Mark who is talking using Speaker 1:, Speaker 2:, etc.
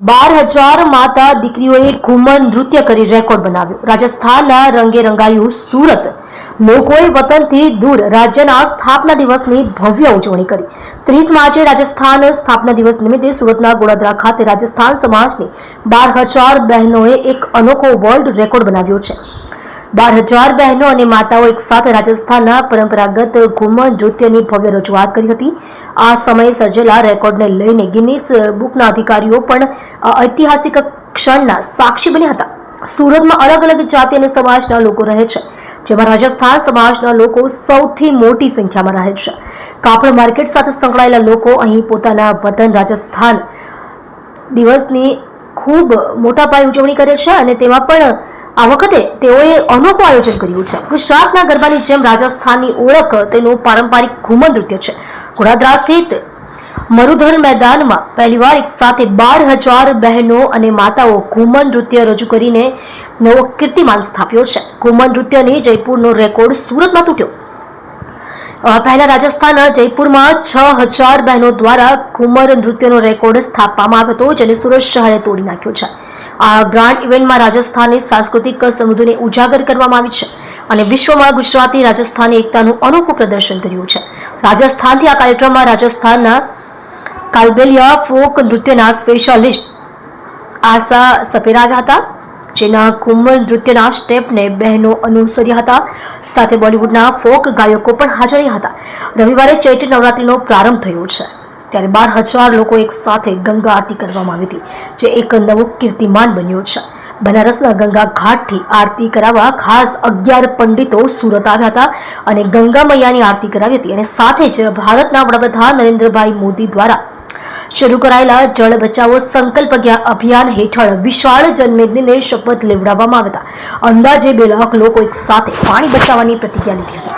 Speaker 1: બાર હજાર માતા દીકરીઓએ ઘુમર નૃત્ય કરી રેકોર્ડ બનાવ્યો. રાજસ્થાનના રંગે રંગાયું સુરત. લોકોએ વતનથી દૂર રાજ્યના સ્થાપના દિવસની ભવ્ય ઉજવણી કરી. ત્રીસ માર્ચે રાજસ્થાન સ્થાપના દિવસ નિમિત્તે સુરતના ગોળાદરા ખાતે રાજસ્થાન સમાજની બાર હજાર બહેનોએ એક અનોખો વર્લ્ડ રેકોર્ડ બનાવ્યો છે. બાર હજાર બહેનો અને માતાઓ એક સાથે રાજસ્થાનના પરંપરાગત ઘુમર નૃત્યની ભવ્ય રજૂઆત કરી હતી. આ સમયે સર્જેલા રેકોર્ડને લઈને ગિનિસ બુકના અધિકારીઓ પણ ઐતિહાસિક ક્ષણના સાક્ષી બન્યા હતા. સુરતમાં અલગ અલગ જાતિ અને સમાજના લોકો રહે છે, જેમાં રાજસ્થાન સમાજના લોકો સૌથી મોટી સંખ્યામાં રહે છે. કાપડ માર્કેટ સાથે સંકળાયેલા લોકો અહીં પોતાના વતન રાજસ્થાન દિવસની ખૂબ મોટા પાયે ઉજવણી કરે છે અને તેમાં પણ આ વખતે તેઓએ અનોખું આયોજન કર્યું છે. ગુજરાતના ગરબાની જેમ રાજસ્થાનની ઓળખ તેનું પારંપરિક ઘુમર નૃત્ય છે. ઘોડાદરા સ્થિત મરુધર મેદાનમાં પહેલીવાર એક સાથે બાર હજાર બહેનો અને માતાઓ ઘુમર નૃત્ય રજૂ કરીને નવો કીર્તિમાન સ્થાપ્યો છે. ઘુમર નૃત્યની જયપુરનો રેકોર્ડ સુરતમાં તૂટ્યો. પહેલા રાજસ્થાનના જયપુરમાં છ હજાર બહેનો દ્વારા ઘુમર નૃત્યનો રેકોર્ડ સ્થાપવામાં આવ્યો હતો, જેને સુરત શહેરે તોડી નાખ્યો છે. આ ગ્રાન્ડ ઇવેન્ટમાં રાજસ્થાનની સાંસ્કૃતિક સમૃદ્ધિને ઉજાગર કરવામાં આવી છે અને વિશ્વમાં ગુજરાતી રાજસ્થાની એકતાનું અનોખું પ્રદર્શન કર્યું છે. રાજસ્થાનથી આ કાર્યક્રમમાં રાજસ્થાનના કાલબેલિયા ફોક નૃત્યના સ્પેશિયાલિસ્ટ આશા સપેરા આવ્યા હતા, જેના ઘુમર નૃત્યના સ્ટેપને બહેનો અનુસર્યા હતા. સાથે બોલિવૂડના ફોક ગાયકો પણ હાજર હતા. રવિવારે ચૈત્ર નવરાત્રીનો પ્રારંભ થયો છે. ત્યારે બાર હજાર લોકો એક સાથે ગંગા આરતી કરવામાં આવી હતી, જે એક નવો કીર્તિમાન બન્યો છે. બનારસના ગંગા ઘાટથી આરતી કરાવવા ખાસ અગિયાર પંડિતો સુરત આવ્યા હતા અને ગંગા મૈયાની આરતી કરાવી હતી અને સાથે જ ભારતના વડાપ્રધાન નરેન્દ્રભાઈ મોદી દ્વારા શરૂ કરાયેલા જળ બચાવો સંકલ્પ અભિયા- અભિયાન હેઠળ વિશાળ જનમેદનીને શપથ લેવડાવવામાં આવ્યા હતા. અંદાજે બે લાખ લોકો એક સાથે પાણી બચાવવાની પ્રતિજ્ઞા લીધી હતી.